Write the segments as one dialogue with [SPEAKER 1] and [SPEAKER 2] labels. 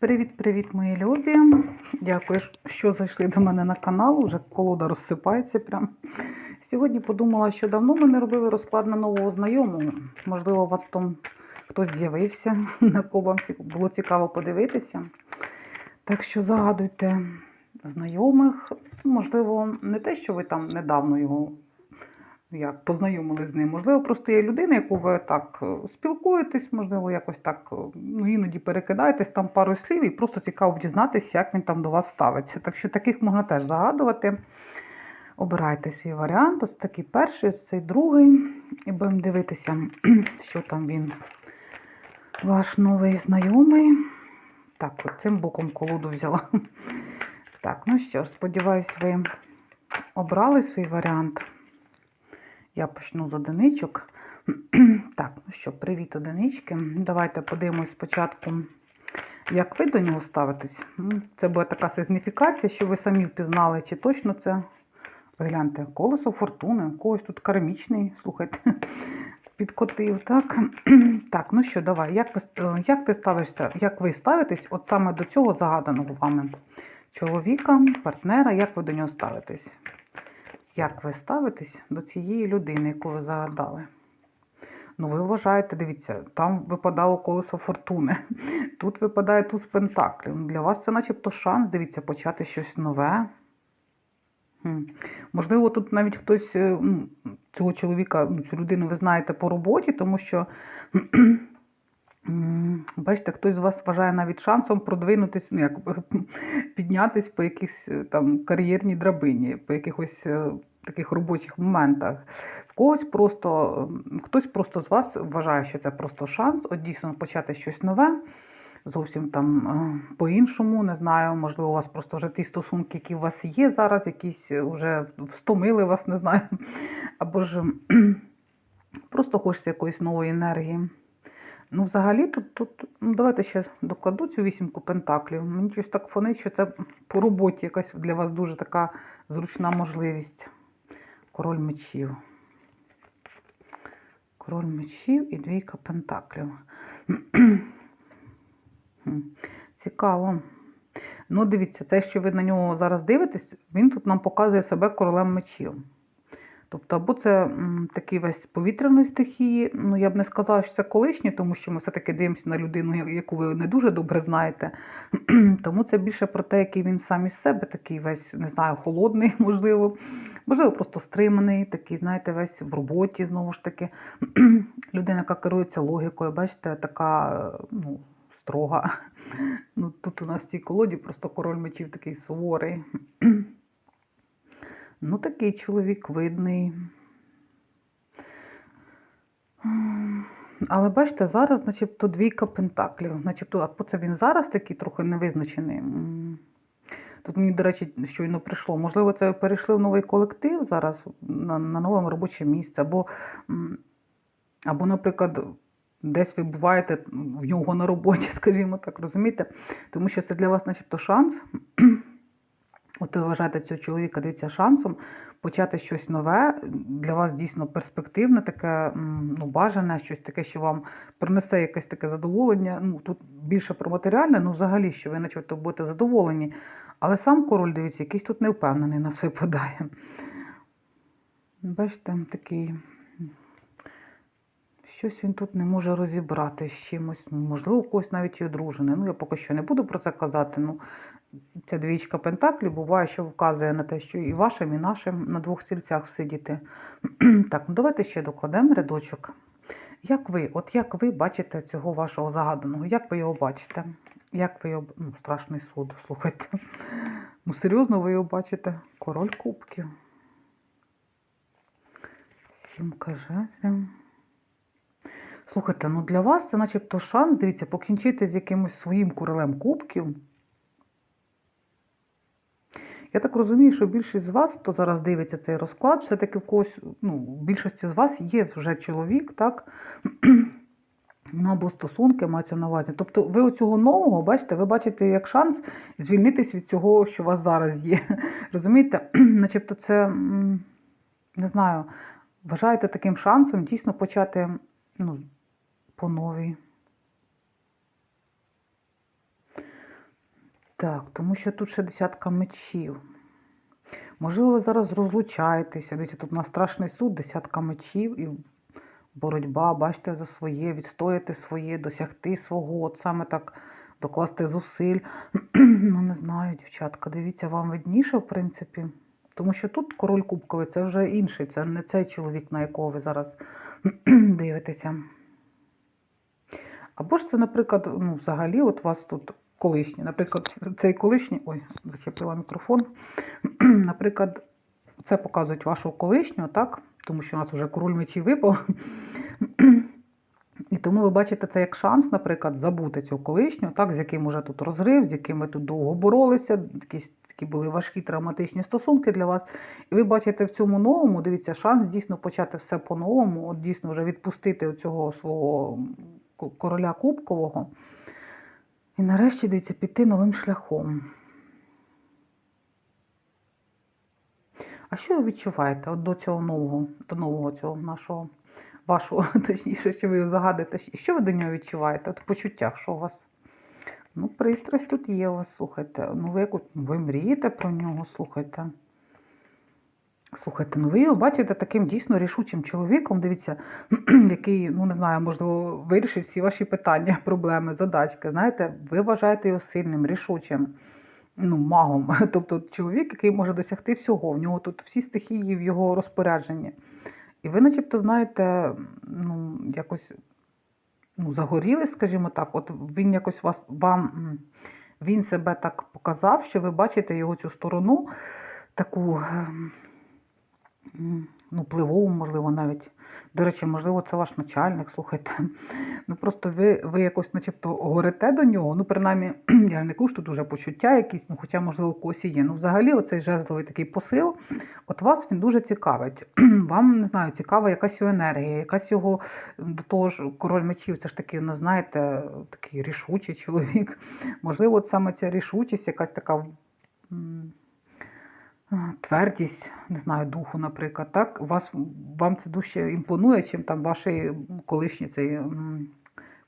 [SPEAKER 1] Привіт-привіт, мої любі! Дякую, що зайшли до мене на канал. Уже колода розсипається прям. Сьогодні подумала, що давно ми не робили розклад на нового знайомого. Можливо, у вас там хтось з'явився, на кого вам було цікаво подивитися. Так що загадуйте знайомих. Можливо, не те, що ви там недавно його як познайомились з ним. Можливо, просто є людина, яку ви так е, спілкуєтесь, можливо, якось так е, ну, іноді перекидаєтесь там пару слів і просто цікаво дізнатися, як він там до вас ставиться. Так що таких можна теж загадувати. Обирайте свій варіант. Ось такий перший, ось цей другий. І будемо дивитися, що там він, ваш новий знайомий. Так, от цим боком колоду взяла. Так, ну що ж, сподіваюсь, ви обрали свій варіант. Я почну з одиничок. Так, ну що, привіт, одинички. Давайте подивимось спочатку, як ви до нього ставитесь. Ну, Це буде така сигніфікація, що ви самі впізнали, чи точно це. Гляньте, колесо фортуни, у когось тут кармічний, слухайте, підкотив. Так, так ну що, давай, як, ви, як ти ставишся, як ви ставитесь от саме до цього загаданого вами чоловіка, партнера, як ви до нього ставитесь? Як ви ставитесь до цієї людини, яку ви загадали? Ну, ви вважаєте, дивіться, там випадало колесо фортуни, тут випадає туз пентаклів. Ну, Для вас це начебто шанс, дивіться, почати щось нове. Можливо, тут навіть хтось е, ну, цього чоловіка, ну, цю людину ви знаєте по роботі, тому що, бачите, хтось з вас вважає навіть шансом продвинутись, ну, як піднятись по якійсь е, там кар'єрній драбині, по якихось е, таких робочих моментах. В когось просто, хтось просто з вас вважає, що це просто шанс, от дійсно почати щось нове. Зовсім там е, по-іншому, не знаю, можливо, у вас просто вже ті стосунки, які у вас є зараз, якісь е, вже встомили вас, не знаю. Або ж просто хочеться якоїсь нової енергії. Ну, взагалі, тут, тут ну, давайте ще докладу цю вісімку пентаклів. Мені щось так фонить, що це по роботі якась для вас дуже така зручна можливість. Король мечів. Король мечів і двійка пентаклів. Цікаво. Ну, дивіться, те, що ви на нього зараз дивитесь, він тут нам показує себе королем мечів. Тобто, або це такий весь повітряної стихії. Ну, я б не сказала, що це колишній, тому що ми все-таки дивимося на людину, яку ви не дуже добре знаєте. Тому це більше про те, який він сам із себе, такий весь, не знаю, холодний, можливо. Можливо, просто стриманий, такий, знаєте, весь в роботі, знову ж таки. Людина, яка керується логікою, бачите, така ну, строга. Ну, тут у нас в цій колоді просто король мечів такий суворий. Ну, такий чоловік видний. Але бачите, зараз, начебто, двійка пентаклів. Начебто, а це він зараз такий трохи невизначений. Тут мені, до речі, щойно прийшло. Можливо, це перейшли в новий колектив зараз на, на нове робоче місце, або, або, наприклад, десь ви буваєте в нього на роботі, скажімо так, розумієте? Тому що це для вас, начебто, шанс. От ви вважаєте цього чоловіка, дивіться, шансом почати щось нове, для вас дійсно перспективне, таке ну, бажане, щось таке, що вам принесе якесь таке задоволення. Ну, тут більше про матеріальне, ну взагалі, що ви начебто будете задоволені. Але сам король, дивіться, якийсь тут невпевнений нас випадає. Бачите, такий. Щось він тут не може розібрати з чимось. Можливо, когось навіть і одружений. Ну, я поки що не буду про це казати. Ну, ця двічка пентаклів буває, що вказує на те, що і вашим, і нашим на двох стільцях сидіти. так, ну давайте ще докладемо рядочок. Як ви, от як ви бачите цього вашого загаданого? Як ви його бачите? Як ви його. Ну, страшний суд, слухайте. Ну, серйозно ви його бачите? Король кубків. Сімка жезлів. Слухайте, ну для вас це начебто шанс, дивіться, покінчити з якимось своїм королем кубків. Я так розумію, що більшість з вас, хто зараз дивиться цей розклад, все-таки в когось, ну, в більшості з вас є вже чоловік, так? Ну, або стосунки мається на увазі. Тобто ви оцього нового, бачите, ви бачите як шанс звільнитись від цього, що у вас зараз є. Розумієте? Начебто це, не знаю, вважаєте таким шансом дійсно почати ну, по новій. Так, тому що тут ще десятка мечів. Можливо, ви зараз розлучаєтеся. Дивіться, тут на страшний суд, десятка мечів і боротьба, бачите, за своє, відстояти своє, досягти свого. От саме так докласти зусиль. ну, не знаю, дівчатка, дивіться, вам видніше, в принципі. Тому що тут король кубковий це вже інший, це не цей чоловік, на якого ви зараз дивитеся. Або ж це, наприклад, ну, взагалі, от у вас тут колишній. Наприклад, цей колишній. Ой, зачепила мікрофон. Наприклад, це показують вашого колишнього, так? Тому що у нас вже король мечі випав. І тому ви бачите це як шанс, наприклад, забути цього колишнього, так, з яким уже тут розрив, з яким ви тут довго боролися, якісь такі були важкі травматичні стосунки для вас. І ви бачите в цьому новому, дивіться, шанс дійсно почати все по-новому, от дійсно вже відпустити цього свого короля Кубкового. І нарешті йдеться піти новим шляхом. А що ви відчуваєте от до цього нового, до нового цього нашого, вашого, точніше, що ви його загадуєте? Що ви до нього відчуваєте? От почуттях, що у вас? Ну, пристрасть тут є у вас, слухайте. Ну, ви, ви мрієте про нього, слухайте. Слухайте, ну ви його бачите таким дійсно рішучим чоловіком, дивіться, який, ну не знаю, можливо, вирішить всі ваші питання, проблеми, задачки. Знаєте, ви вважаєте його сильним, рішучим, ну, магом. Тобто чоловік, який може досягти всього. В нього тут всі стихії в його розпорядженні. І ви, начебто, знаєте, ну, якось ну, загоріли, скажімо так, от він якось вас вам він себе так показав, що ви бачите його цю сторону, таку ем, ну, пливову, можливо, навіть. До речі, можливо, це ваш начальник, слухайте. Ну просто ви, ви якось начебто горите до нього. Ну, принаймні, я не кажу, що тут уже почуття якісь, ну хоча, можливо, у когось і є. Ну, взагалі, оцей жезловий такий посил, от вас він дуже цікавить. Вам, не знаю, цікава якась його енергія, якась його до того ж, король мечів, це ж таки, ну, знаєте, такий рішучий чоловік. Можливо, от саме ця рішучість, якась така. Твердість, не знаю, духу, наприклад, так? Вас, вам це дужче імпонує, чим там ваш колишній цей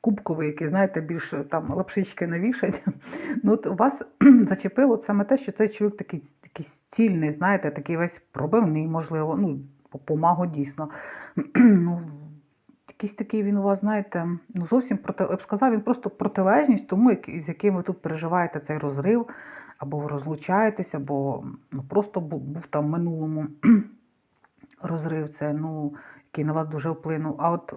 [SPEAKER 1] кубковий, який, знаєте, більше там лапшички навішать. Ну, от вас зачепило саме те, що цей чоловік такий, такий цільний, знаєте, такий весь пробивний, можливо, ну, по, по дійсно. ну, якийсь такий він у вас, знаєте, ну зовсім проти, я б сказав, він просто протилежність тому, як- з яким ви тут переживаєте цей розрив, або ви розлучаєтесь, або ну, просто був, був там в минулому розрив, це, ну, який на вас дуже вплинув. А от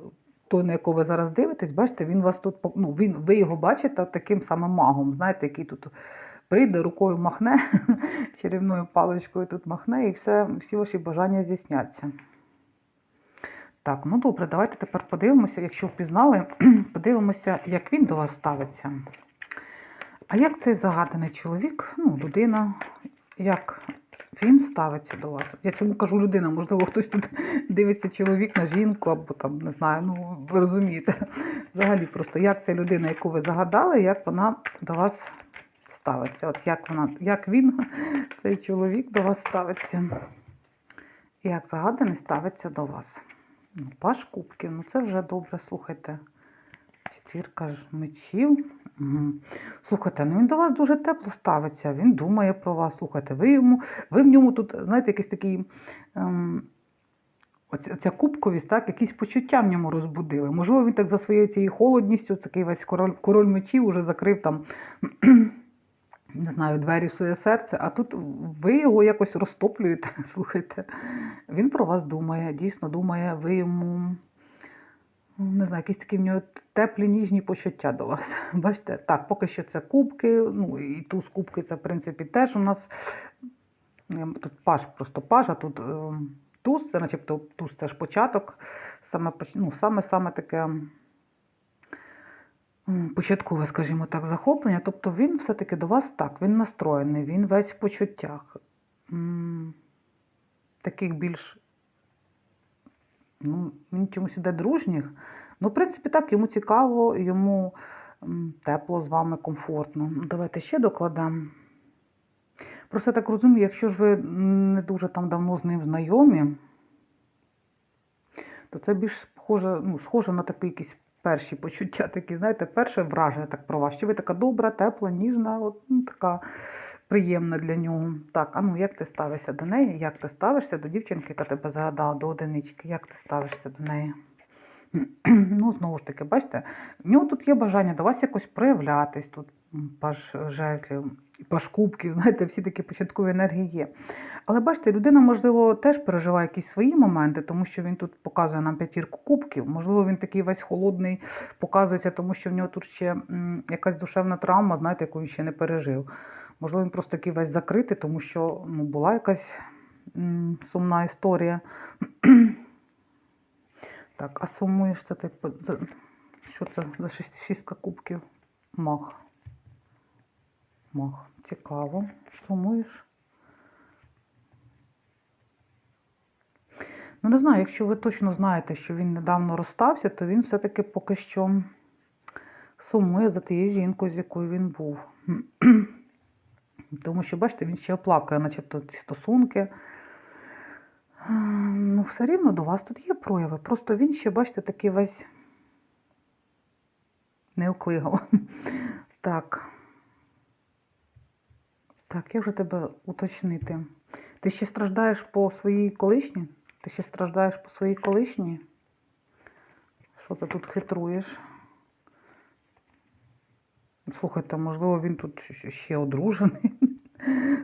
[SPEAKER 1] той, на якого ви зараз дивитесь, бачите, він вас тут, ну, він, ви його бачите таким самим магом, знаєте, який тут прийде, рукою махне, чарівною паличкою тут махне, і все, всі ваші бажання здійсняться. Так, ну добре, давайте тепер подивимося, якщо впізнали, подивимося, як він до вас ставиться. А як цей загаданий чоловік, ну, людина, як він ставиться до вас? Я чому кажу людина, можливо, хтось тут дивиться чоловік на жінку, або там, не знаю, ну ви розумієте. Взагалі просто як ця людина, яку ви загадали, як вона до вас ставиться. От як вона, як він, цей чоловік до вас ставиться. Як загаданий ставиться до вас. Ну, Паш кубків, ну це вже добре, слухайте. Четвірка ж мечів. Угу. Слухайте, ну він до вас дуже тепло ставиться, він думає про вас. Слухайте, ви йому, ви в ньому тут, знаєте, якийсь такий. Ем, оця, кубковість, так, якісь почуття в ньому розбудили. Можливо, він так за своєю цією холодністю, такий весь король, король мечів уже закрив там. Не знаю, двері в своє серце, а тут ви його якось розтоплюєте, слухайте. Він про вас думає, дійсно думає, ви йому, не знаю, якісь такі в нього теплі ніжні почуття до вас. Бачите? Так, поки що це кубки, ну і туз кубки це, в принципі, теж у нас ем, тут паж, просто паж, а тут ем, туз, це начебто туз це ж початок, саме ну, саме, саме таке. Початкове, скажімо так, захоплення. Тобто він все-таки до вас так, він настроєний, він весь в почуттях. Таких більш, ну, він чомусь іде дружніх. Ну, в принципі, так, йому цікаво, йому тепло з вами, комфортно. Ну, Давайте ще докладемо. Просто я так розумію, якщо ж ви не дуже там давно з ним знайомі, то це більш схоже, ну, схоже на такий якийсь перші почуття такі, знаєте, перше враження так про вас. Що ви така добра, тепла, ніжна, от, ну, така приємна для нього. Так, а ну як ти ставишся до неї? Як ти ставишся до дівчинки, яка тебе загадала, до одинички? Як ти ставишся до неї? Ну, знову ж таки, бачите, в нього тут є бажання до вас якось проявлятись. Тут м, паж жезлів, паж кубків, знаєте, всі такі початкові енергії є. Але бачите, людина, можливо, теж переживає якісь свої моменти, тому що він тут показує нам п'ятірку кубків. Можливо, він такий весь холодний показується, тому що в нього тут ще якась душевна травма, знаєте, яку він ще не пережив. Можливо, він просто такий весь закритий, тому що ну, була якась сумна історія. Так, а сумуєш це ти що це за шістка кубків? Мах. Мах. Цікаво. Сумуєш? Ну, не знаю, якщо ви точно знаєте, що він недавно розстався, то він все-таки поки що сумує за тією жінкою, з якою він був. Тому що, бачите, він ще оплакує, начебто, ці стосунки. Ну, все рівно до вас тут є прояви. Просто він ще, бачите, такий весь не. Так. Так, як же тебе уточнити? Ти ще страждаєш по своїй колишній? Ти ще страждаєш по своїй колишній? Що ти тут хитруєш? Слухайте, можливо, він тут ще одружений.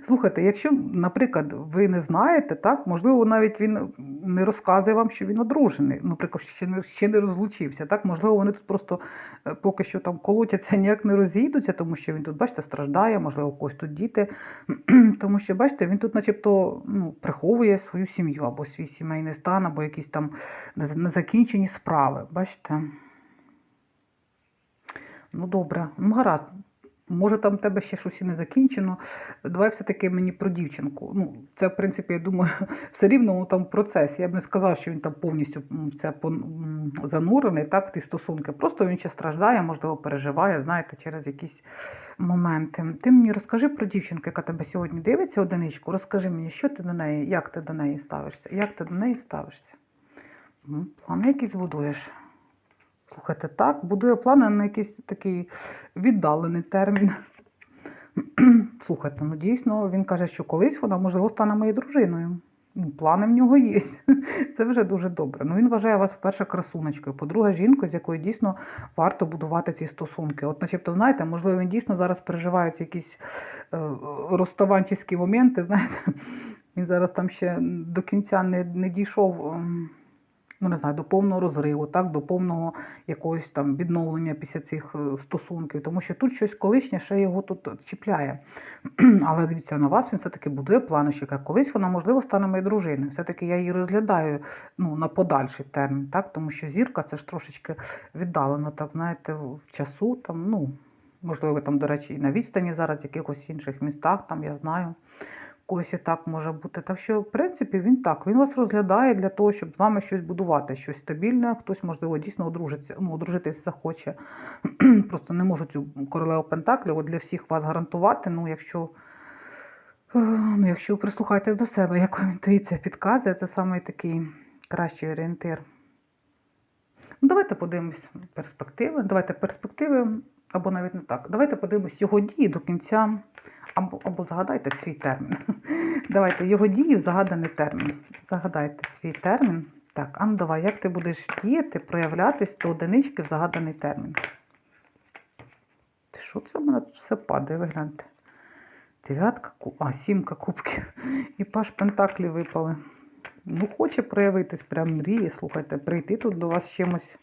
[SPEAKER 1] Слухайте, якщо, наприклад, ви не знаєте, так, можливо, навіть він не розказує вам, що він одружений, наприклад, ще не, ще не розлучився, так, можливо, вони тут просто е, поки що там колотяться, ніяк не розійдуться, тому що він тут, бачите, страждає, можливо, когось тут діти, тому що, бачите, він тут начебто ну, приховує свою сім'ю, або свій сімейний стан, або якісь там незакінчені справи, бачите. Ну, добре, ну гаразд. Може, там в тебе ще щось і не закінчено. Давай все-таки мені про дівчинку. Ну, це, в принципі, я думаю, все рівно ну, там процес. Я б не сказала, що він там повністю це занурений, так, в ті стосунки. Просто він ще страждає, можливо, переживає, знаєте, через якісь моменти. Ти мені розкажи про дівчинку, яка тебе сьогодні дивиться, одиничку. Розкажи мені, що ти до неї, як ти до неї ставишся? Як ти до неї ставишся? М, Плани якісь будуєш? Слухайте, так, будує плани на якийсь такий віддалений термін. Слухайте, ну дійсно, він каже, що колись вона, можливо, стане моєю дружиною. Ну, плани в нього є. Це вже дуже добре. Ну, він вважає вас, по-перше, красунечкою, по-друге, жінкою, з якою дійсно варто будувати ці стосунки. От, начебто, знаєте, можливо, він дійсно зараз переживає якісь е, розставанчі моменти. Знаєте, він зараз там ще до кінця не, не дійшов. Ну не знаю, до повного розриву, так, до повного якогось там відновлення після цих е, стосунків, тому що тут щось колишнє ще його тут чіпляє. Але дивіться, на вас він все-таки будує плани, колись вона, можливо, стане моєю дружиною. Все-таки я її розглядаю ну, на подальший термін, так, тому що зірка це ж трошечки віддалено, так, знаєте, в часу, там, ну, можливо, ви там, до речі, і на відстані зараз в якихось інших містах, там я знаю когось і так може бути. Так що, в принципі, він так, він вас розглядає для того, щоб з вами щось будувати, щось стабільне, хтось, можливо, дійсно одружиться, ну, одружитись захоче. Просто не можу цю королеву Пентаклів для всіх вас гарантувати. Ну, якщо, е, ну, якщо прислухаєтесь до себе, як вам інтуїція підказує, це саме такий кращий орієнтир. Ну, давайте подивимось перспективи. Давайте перспективи, або навіть не так. Давайте подивимось його дії до кінця, або, або загадайте свій термін. Давайте його дії в загаданий термін. Загадайте свій термін. Так, а ну давай, як ти будеш діяти, проявлятись до одинички в загаданий термін? Що це в мене тут все падає? Ви гляньте. Дев'ятка, а, сімка кубків. І паш пентаклі випали. Ну, хоче проявитись, прям мріє, слухайте, прийти тут до вас чимось.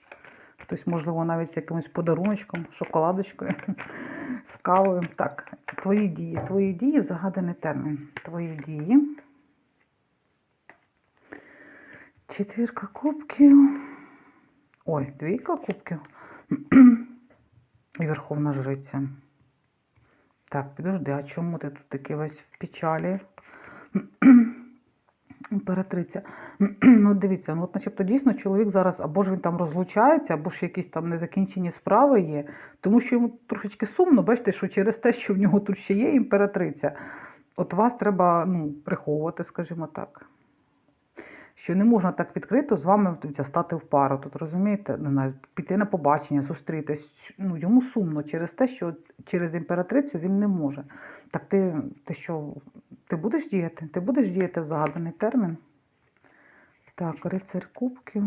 [SPEAKER 1] Хтось, можливо, навіть з якимось подаруночком, шоколадочкою, з кавою. Так, твої дії, твої дії, загаданий термін. Твої дії. Четвірка кубків. Ой, двійка кубків. Верховна Жриця. Так, підожди, а чому ти тут такий весь в печалі? Імператриця. Ну, дивіться, ну от начебто дійсно чоловік зараз або ж він там розлучається, або ж якісь там незакінчені справи є. Тому що йому трошечки сумно, бачите, що через те, що в нього тут ще є імператриця, от вас треба ну, приховувати, скажімо так. що не можна так відкрито з вами дивіться, стати в пару. Тут розумієте, не піти на побачення, зустрітись. Ну, йому сумно через те, що через імператрицю він не може. Так ти, ти що, ти будеш діяти? Ти будеш діяти в загаданий термін? Так, рицарь кубків.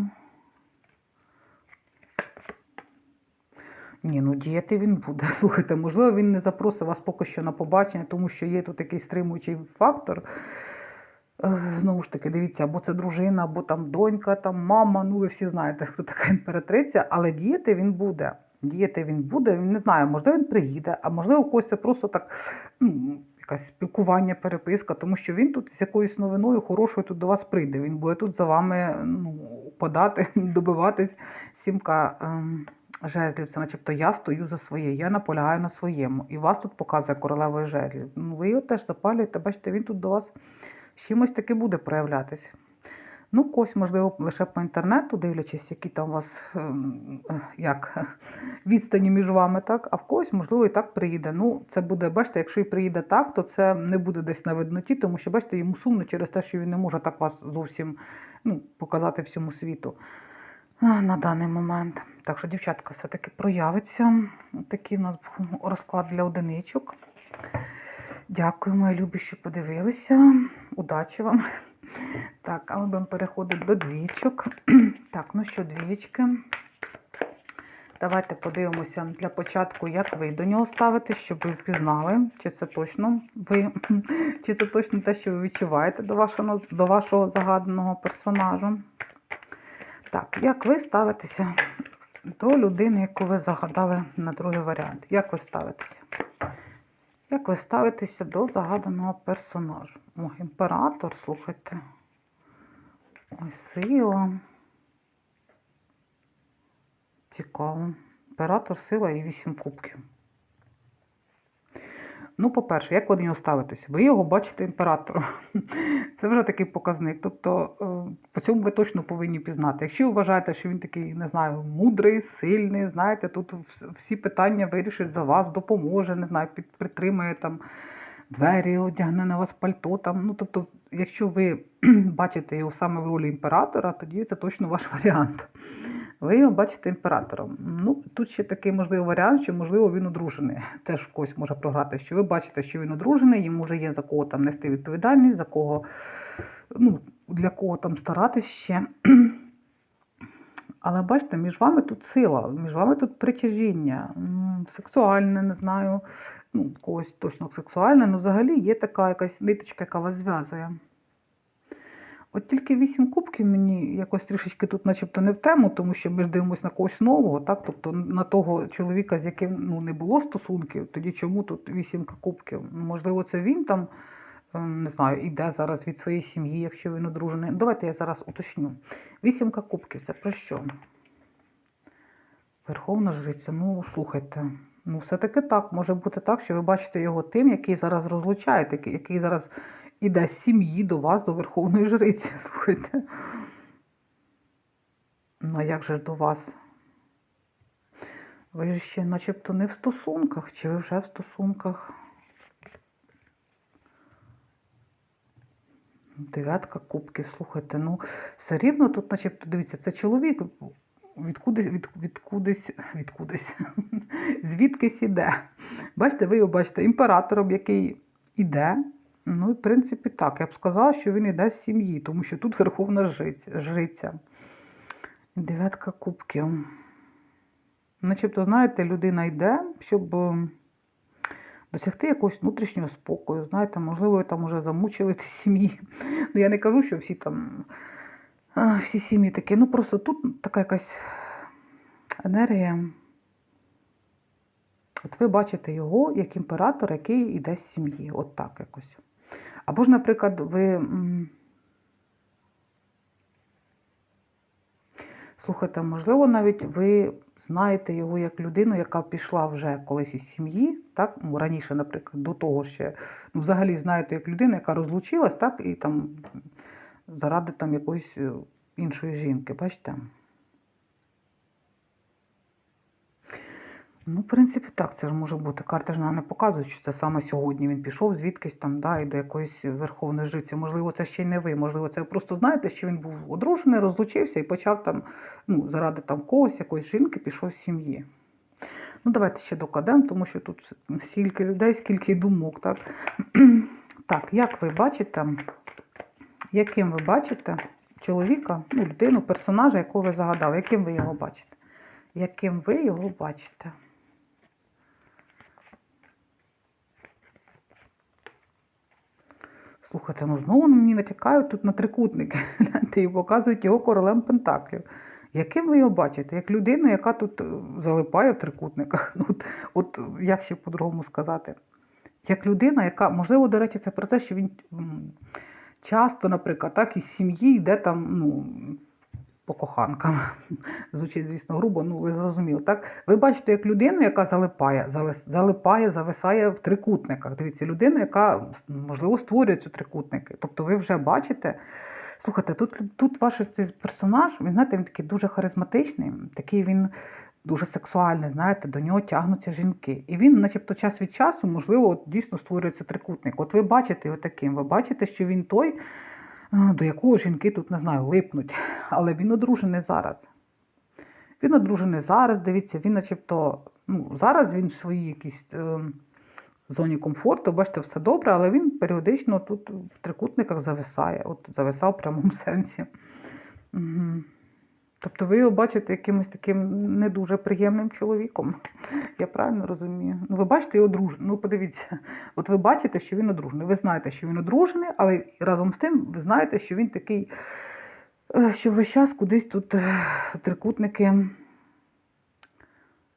[SPEAKER 1] Ні, ну діяти він буде. Слухайте, можливо, він не запросить вас поки що на побачення, тому що є тут якийсь стримуючий фактор. Е, Знову ж таки, дивіться, або це дружина, або там донька, там мама. Ну, ви всі знаєте, хто така імператриця, але діяти він буде. Діяти він буде, він не знаю, можливо, він приїде, а можливо, когось це просто так, якась спілкування, переписка, тому що він тут з якоюсь новиною хорошою тут до вас прийде. Він буде тут за вами ну, подати, добиватись сімка. ем, жезлів, це начебто я стою за своє, я наполягаю на своєму. І вас тут показує королевою жезлів. Ну, ви його теж запалюєте, бачите, він тут до вас чимось таки буде проявлятись. Ну, когось, можливо, лише по інтернету, дивлячись, які там у вас ем, е, як, відстані між вами, так, а в когось, можливо, і так приїде. Ну, це буде, бачите, якщо і приїде так, то це не буде десь на видноті, тому що, бачите, йому сумно через те, що він не може так вас зовсім ну, показати всьому світу на даний момент. Так що, дівчатка, все-таки проявиться. Такий у нас був розклад для одиничок. Дякую, мої любі, що подивилися. Удачі вам. Так, а ми будемо переходити до двічок. Так, ну що, двічки. Давайте подивимося для початку, як ви до нього ставите, щоб ви впізнали, чи це точно ви, чи це точно те, що ви відчуваєте до вашого, до вашого загаданого персонажа. Так, як ви ставитеся до людини, яку ви загадали на другий варіант? Як ви ставитеся? Як ви ставитеся до загаданого персонажу? О, імператор, слухайте. Ой, сила. Цікаво. Імператор, сила і вісім кубків. Ну, по-перше, як ви до нього ставитесь? Ви його бачите імператором. Це вже такий показник. Тобто, е, по цьому ви точно повинні пізнати. Якщо ви вважаєте, що він такий, не знаю, мудрий, сильний, знаєте, тут всі питання вирішить за вас, допоможе, не знаю, під, там двері, одягне на вас пальто. Там. Ну, тобто, якщо ви бачите його саме в ролі імператора, тоді це точно ваш варіант. Ви його бачите імператором. Ну, тут ще такий можливий варіант, що, можливо, він одружений. Теж когось може програти, що ви бачите, що він одружений, йому вже є за кого там нести відповідальність, за кого, ну, для кого там старатись ще. Але бачите, між вами тут сила, між вами тут притяжіння, сексуальне, не знаю, ну, когось точно сексуальне, але взагалі є така якась ниточка, яка вас зв'язує. От тільки вісім кубків мені якось трішечки тут начебто не в тему, тому що ми ж дивимося на когось нового, так? тобто на того чоловіка, з яким ну, не було стосунків, тоді чому тут вісімка кубків? Ну, Можливо, це він там, ем, не знаю, іде зараз від своєї сім'ї, якщо він одружений. Давайте я зараз уточню. Вісімка кубків це про що? Верховна жриця, ну слухайте. Ну, все-таки так, може бути так, що ви бачите його тим, який зараз розлучаєте, який- який зараз іде з сім'ї до вас, до Верховної Жриці. Слухайте. Ну, а як же ж до вас? Ви ж ще начебто не в стосунках, чи ви вже в стосунках? Дев'ятка кубків, слухайте, ну все рівно тут, начебто, дивіться, це чоловік відкуди, від, відкудись, відкудись, звідкись іде. Бачите, ви його бачите імператором, який іде. Ну, в принципі, так. Я б сказала, що він іде з сім'ї, тому що тут верховна жриця. Дев'ятка кубків. Начебто, знаєте, людина йде, щоб е, досягти якогось внутрішнього спокою. Знаєте, можливо, там уже замучили ті сім'ї. Ну, я не кажу, що всі там, всі сім'ї такі. Ну, просто тут така якась енергія. От ви бачите його як імператор, який іде з сім'ї. От так якось. Або ж, наприклад, ви. Слухайте, можливо, навіть ви знаєте його як людину, яка пішла вже колись із сім'ї, так? Ну, раніше, наприклад, до того ще, ну, взагалі знаєте як людину, яка розлучилась, так, і там заради там якоїсь е, іншої жінки, бачите? Ну, в принципі, так, це ж може бути. Карти ж нам не показують, що це саме сьогодні він пішов звідкись там, да, і до якоїсь верховної жриці. Можливо, це ще й не ви. Можливо, це просто знаєте, що він був одружений, розлучився і почав там, ну, заради там когось, якоїсь жінки, пішов з сім'ї. Ну, давайте ще докладемо, тому що тут стільки людей, скільки думок, так? так, як ви бачите, яким ви бачите чоловіка, ну, людину, персонажа, якого ви загадали, яким ви його бачите? Яким ви його бачите? Слухайте, ну знову мені натякають тут на трикутники. Гляньте, і показують його королем Пентаклів. Яким ви його бачите? Як людину, яка тут е, залипає в трикутниках. Ну, от, от як ще по-другому сказати? Як людина, яка, можливо, до речі, це про те, що він часто, наприклад, так, із сім'ї йде там, ну, по коханкам. Звучить, звісно, грубо, ну ви зрозуміли, так? Ви бачите, як людину, яка залипає, залипає, зависає в трикутниках. Дивіться, людина, яка, можливо, створює ці трикутники. Тобто ви вже бачите. Слухайте, тут, тут ваш цей персонаж, він, знаєте, він такий дуже харизматичний, такий він дуже сексуальний, знаєте, до нього тягнуться жінки. І він, начебто, час від часу, можливо, от, дійсно створюється трикутник. От ви бачите його таким, ви бачите, що він той, до якого жінки тут, не знаю, липнуть. Але він одружений зараз. Він одружений зараз, дивіться, він начебто, ну, зараз він в своїй якійсь е, зоні комфорту, бачите, все добре, але він періодично тут в трикутниках зависає, от зависав в прямому сенсі. Угу. Тобто ви його бачите якимось таким не дуже приємним чоловіком. Я правильно розумію? Ну, ви бачите його одружений. Ну, подивіться, от ви бачите, що він одружений. Ви знаєте, що він одружений, але разом з тим ви знаєте, що він такий, е, що весь час кудись тут е, трикутники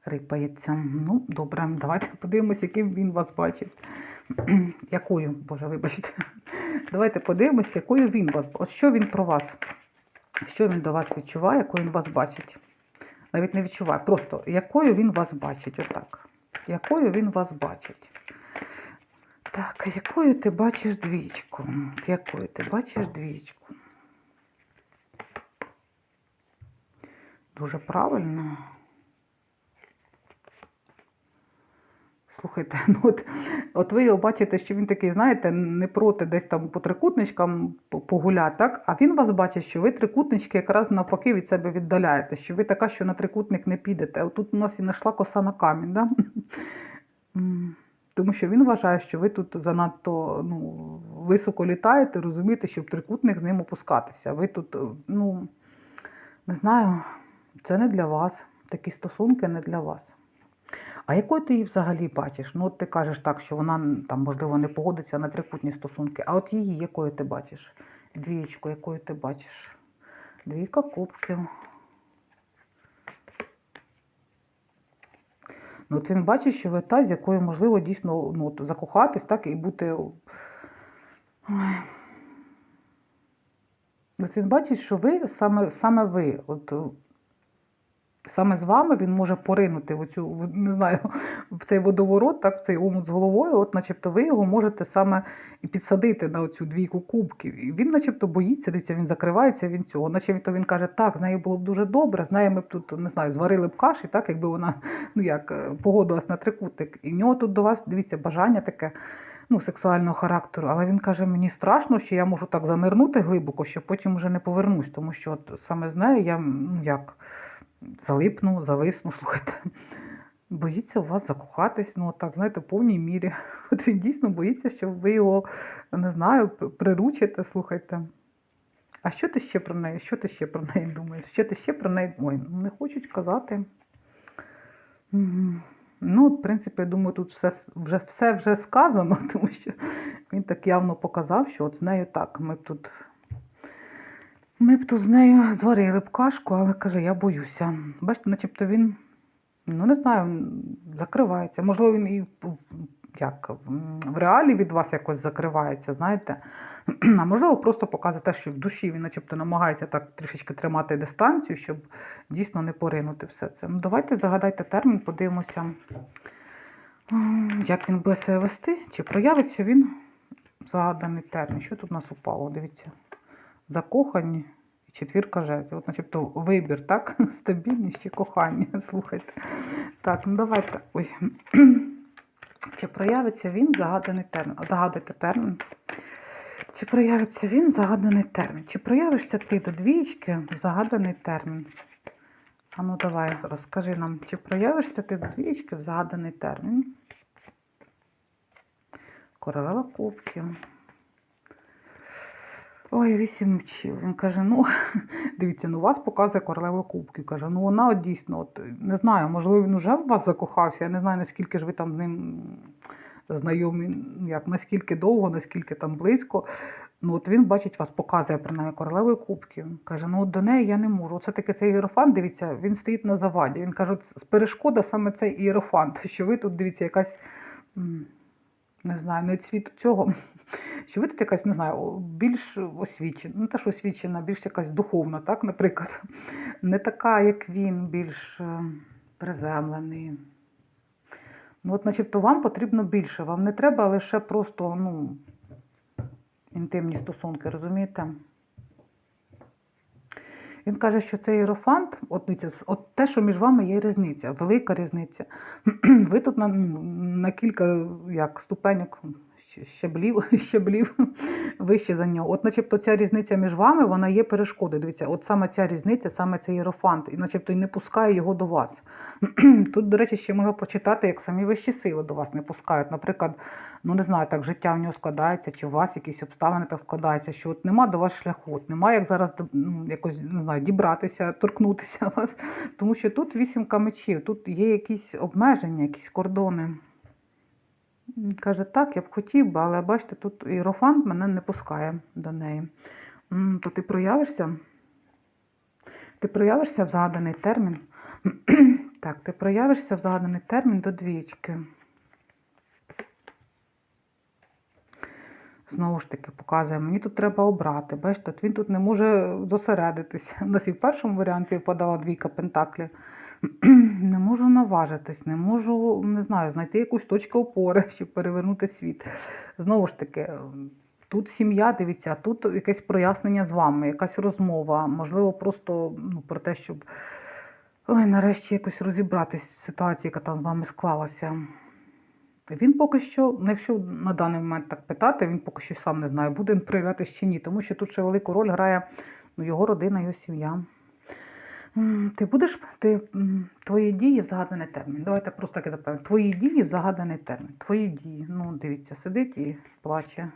[SPEAKER 1] рипається. Ну, добре, давайте подивимося, яким він вас бачить. Якою, Боже, вибачте. Давайте подивимося, якою він вас. От що він про вас? Що він до вас відчуває, якою він вас бачить? Навіть не відчуває, просто якою він вас бачить. Отак. Якою він вас бачить. Так, якою ти бачиш двічку? Якою ти бачиш двічку? Дуже правильно. Слухайте, ну от, от ви його бачите, що він такий, знаєте, не проти десь там по трикутничкам погуляти, так? А він вас бачить, що ви трикутнички якраз навпаки від себе віддаляєте, що ви така, що на трикутник не підете. От тут у нас і знайшла коса на камінь, да? Тому що він вважає, що ви тут занадто ну, високо літаєте, розумієте, щоб трикутник з ним опускатися. Ви тут, е, ну, не знаю, це не для вас. Такі стосунки не для вас. А якою ти її взагалі бачиш? Ну, от ти кажеш так, що вона там, можливо, не погодиться на трикутні стосунки. А от її якою ти бачиш? Двієчку, якою ти бачиш? Двійка кубків. Ну, от він бачить, що ви та, з якою можливо дійсно ну, от, закохатись, так, і бути. От він бачить, що ви саме, саме ви. От, Саме з вами він може поринути в цю, не знаю, в цей водоворот, так, в цей омут з головою, от начебто ви його можете саме і підсадити на цю двійку кубків. І він начебто боїться, дивіться, він закривається він цього. Начебто він каже, так, з нею було б дуже добре, з нею ми б тут, не знаю, зварили б каші, так, якби вона, ну як, е, погодилась на трикутник. І в нього тут до вас, дивіться, бажання таке. Ну, сексуального характеру, але він каже, мені страшно, що я можу так занирнути глибоко, що потім вже не повернусь, тому що от саме з нею я ну як залипну, зависну, слухайте. Боїться у вас закохатись, ну так, знаєте, в повній мірі. От він дійсно боїться, що ви його, не знаю, приручите, слухайте. А що ти ще про неї? Що ти ще про неї думаєш? Що ти ще про неї? Ой, ну, не хочуть казати. Ну, в принципі, я думаю, тут все вже все вже сказано, тому що він так явно показав, що от з нею так, ми тут ми б тут з нею зварили б кашку, але каже, я боюся. Бачите, начебто він, ну не знаю, закривається. Можливо, він і як в реалі від вас якось закривається, знаєте. А можливо, просто показує те, що в душі він начебто намагається так трішечки тримати дистанцію, щоб дійсно не поринути все це. Ну, давайте загадайте термін, подивимося, як він буде себе вести, чи проявиться він загаданий термін. Що тут у нас упало? Дивіться закохані і четвірка жезлів. От, начебто, вибір, так? Стабільність чи кохання. Слухайте. Так, ну давайте. Ой. Чи проявиться він загаданий термін? Загадуйте термін. Чи проявиться він загаданий термін? Чи проявишся ти до двічки в загаданий термін? А ну давай, розкажи нам, чи проявишся ти до двічки в загаданий термін? Королева кубків. Ой, вісім мечів. Він каже: ну, дивіться, ну вас показує королева кубків. Каже, ну вона от дійсно, от, не знаю, можливо, він вже в вас закохався. Я не знаю, наскільки ж ви там з ним знайомі, як, наскільки довго, наскільки там близько. Ну, от він бачить вас, показує принаймні королевою кубків. Каже, ну от до неї я не можу. Оце таки цей іерофант, дивіться, він стоїть на заваді. Він каже, з перешкода саме цей іерофант, що ви тут, дивіться, якась, не знаю, не світу цього, що ви тут якась, не знаю, більш освічена, не те, що освічена, більш якась духовна, так, наприклад. Не така, як він, більш е, приземлений. Ну, от, начебто, вам потрібно більше. Вам не треба лише просто, ну, інтимні стосунки, розумієте? Він каже, що цей іерофант, от, от те, що між вами є різниця, велика різниця. Ви тут на, ну, на кілька як, ступеньок щаблів, щаблів вище за нього. От, начебто, ця різниця між вами, вона є перешкодою. Дивіться, от саме ця різниця, саме цей іерофант, і начебто і не пускає його до вас. Тут, до речі, ще можна прочитати, як самі вищі сили до вас не пускають. Наприклад, ну не знаю, так життя в нього складається, чи у вас якісь обставини так складаються, що от нема до вас шляху, от нема як зараз ну, якось не знаю, дібратися, торкнутися вас. Тому що тут вісімка мечів, тут є якісь обмеження, якісь кордони. Каже, так, я б хотів але бачите, тут іерофант мене не пускає до неї. То ти проявишся? Ти проявишся в загаданий термін. Так, ти проявишся в загаданий термін до двічки. Знову ж таки, показує, мені тут треба обрати. Бачите, він тут не може зосередитися. У нас і в першому варіанті випадала двійка пентаклів. Не можу наважитись, не можу, не знаю, знайти якусь точку опори, щоб перевернути світ. Знову ж таки, тут сім'я, дивіться, тут якесь прояснення з вами, якась розмова, можливо, просто ну, про те, щоб ой, нарешті якось розібратись в ситуації, яка там з вами склалася. Він поки що, ну, якщо на даний момент так питати, він поки що сам не знає, буде він проявлятися чи ні, тому що тут ще велику роль грає ну, його родина, його сім'я. Ти будеш ти, твої дії в загаданий термін. Давайте просто таки запевнимо. Твої дії в загаданий термін. Твої дії. Ну, дивіться, сидить і плаче.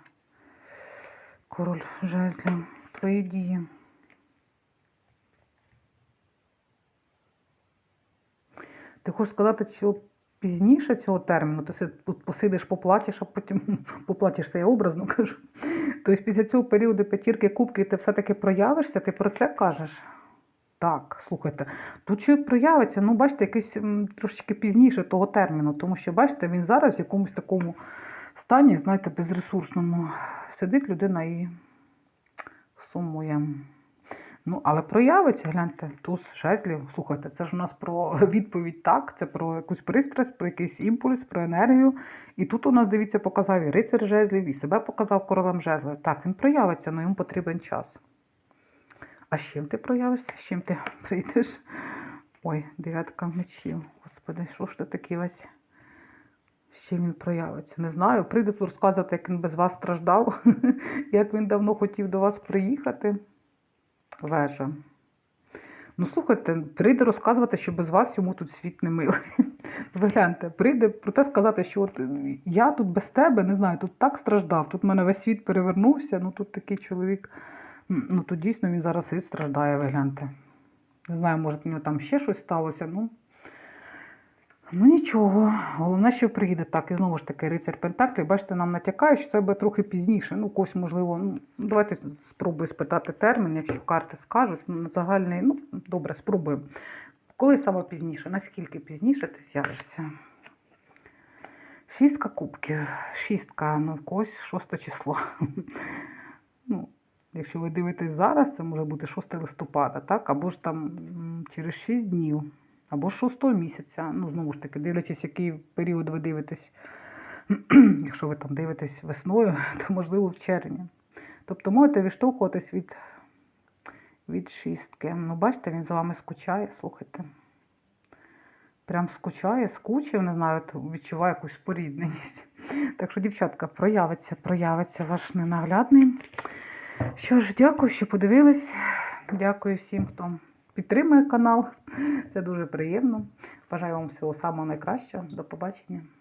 [SPEAKER 1] Король жезлів. Твої дії. Ти хочеш сказати, що пізніше цього терміну ти посидиш, поплачеш, а потім поплачеш це я образно кажу. Тобто після цього періоду п'ятірки кубків ти все-таки проявишся, ти про це кажеш? Так, слухайте, тут чоловік проявиться, ну, бачите, якийсь трошечки пізніше того терміну, тому що, бачите, він зараз в якомусь такому стані, знаєте, безресурсному. Сидить людина і сумує. Ну, але проявиться, гляньте, туз жезлів. Слухайте, це ж у нас про відповідь так, це про якусь пристрасть, про якийсь імпульс, про енергію. І тут у нас, дивіться, показав і рицар жезлів, і себе показав королем жезлів. Так, він проявиться, але йому потрібен час. А з чим ти проявишся? З чим ти прийдеш? Ой, дев'ятка мечів. Господи, що ж ти такий весь? З чим він проявиться? Не знаю. Прийде тут розказувати, як він без вас страждав, як він давно хотів до вас приїхати. Вежа. Ну, слухайте, прийде розказувати, що без вас йому тут світ не милий. Ви гляньте, прийде про те сказати, що от я тут без тебе, не знаю, тут так страждав, тут в мене весь світ перевернувся, ну тут такий чоловік, ну тут дійсно він зараз і страждає, ви гляньте. Не знаю, може, в нього там ще щось сталося, ну. Ну нічого, головне, що приїде так. І знову ж таки, рицар Пентаклі, бачите, нам натякає, що це буде трохи пізніше. Ну, когось, можливо, ну, давайте спробую спитати термін, якщо карти скажуть. Ну, загальний, ну, добре, спробуємо. Коли саме пізніше? Наскільки пізніше ти з'явишся? Шістка кубків. Шістка, ну, в когось шосте число. Ну, якщо ви дивитесь зараз, це може бути 6 листопада, так? Або ж там через 6 днів, або 6 місяця. Ну, знову ж таки, дивлячись, який період ви дивитесь. Якщо ви там дивитесь весною, то можливо в червні. Тобто можете відштовхуватись від від шістки. Ну, бачите, він за вами скучає, слухайте. Прям скучає, скучив, не знаю, от відчуваю якусь порідненість. Так що, дівчатка, проявиться, проявиться ваш ненаглядний. Що ж, дякую, що подивились. Дякую всім, хто підтримує канал. Це дуже приємно. Бажаю вам всього самого найкращого. До побачення.